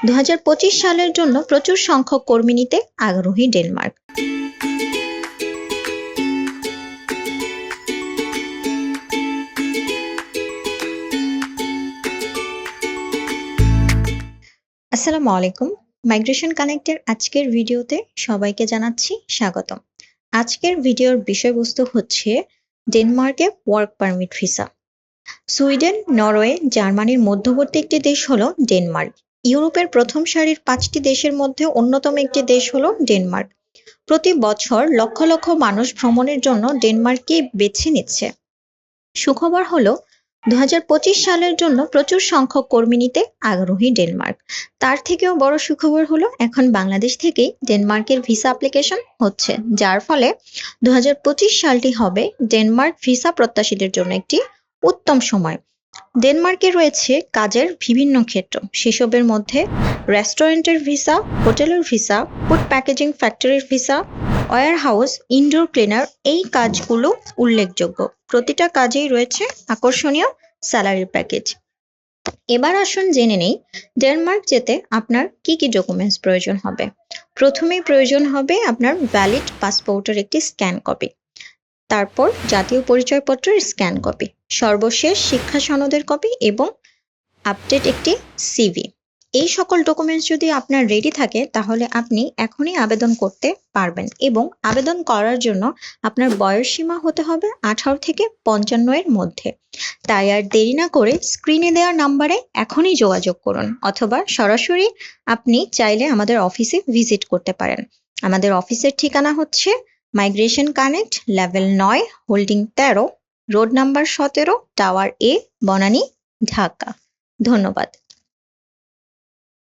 দু হাজার পঁচিশ সালের জন্য প্রচুর সংখ্যক কর্মী নিতে আগ্রহী ডেনমার্ক। আসসালামু আলাইকুম। মাইগ্রেশন কানেক্টের আজকের ভিডিওতে সবাইকে জানাচ্ছি স্বাগতম। আজকের ভিডিওর বিষয়বস্তু হচ্ছে ডেনমার্কে work permit visa. Sweden, Norway, জার্মানির মধ্যবর্তী একটি দেশ হলো ডেনমার্ক। ইউরোপের প্রথম সারির পাঁচটি দেশের মধ্যে অন্যতম একটি দেশ হলো ডেনমার্ক। প্রতি বছর লক্ষ লক্ষ মানুষ ভ্রমণের জন্য ডেনমার্ককে বেছে নিচ্ছে। সুখবর হলো, দুহাজার পঁচিশ সালের জন্য প্রচুর সংখ্যক কর্মী নিতে আগ্রহী ডেনমার্ক। তার থেকেও বড় সুখবর হলো, এখন বাংলাদেশ থেকেই ডেনমার্কের ভিসা অ্যাপ্লিকেশন হচ্ছে, যার ফলে দু হাজার পঁচিশ সালটি হবে ডেনমার্ক ভিসা প্রত্যাশীদের জন্য একটি উত্তম সময়। ডেনমার্কে রয়েছে কাজের বিভিন্ন ক্ষেত্র। সেসবের মধ্যে রেস্টুরেন্টের ভিসা, হোটেলের ভিসা, ফুড প্যাকেজিং ফ্যাক্টরির visa warehouse indoor cleaner এই কাজগুলো উল্লেখযোগ্য। প্রতিটা কাজেই রয়েছে আকর্ষণীয় স্যালারি প্যাকেজ। এবার আসুন জেনে নেই ডেনমার্ক যেতে আপনার কি কি ডকুমেন্টস প্রয়োজন হবে। প্রথমেই প্রয়োজন হবে আপনার ভ্যালিড পাসপোর্টের একটি স্ক্যান কপি। তারপর জাতীয় পরিচয়পত্রের স্ক্যান কপি, সর্বশেষ শিক্ষা সনদের কপি এবং আপডেট একটি সিভি এই সকল ডকুমেন্টস যদি আপনার রেডি থাকে, তাহলে আপনি এখনই আবেদন করতে পারবেন এবং আবেদন করার জন্য আপনার বয়স সীমা হতে হবে আঠারো থেকে পঞ্চান্ন এর মধ্যে। তাই আর দেরি না করে স্ক্রিনে দেওয়া নাম্বারে এখনই যোগাযোগ করুন অথবা সরাসরি আপনি চাইলে আমাদের অফিসে ভিজিট করতে পারেন। আমাদের অফিসের ঠিকানা হচ্ছে মাইগ্রেশন কানেক্ট লেভেল নয় হোল্ডিং তেরো রোড নাম্বার সতেরো টাওয়ার এ বনানী ঢাকা ধন্যবাদ।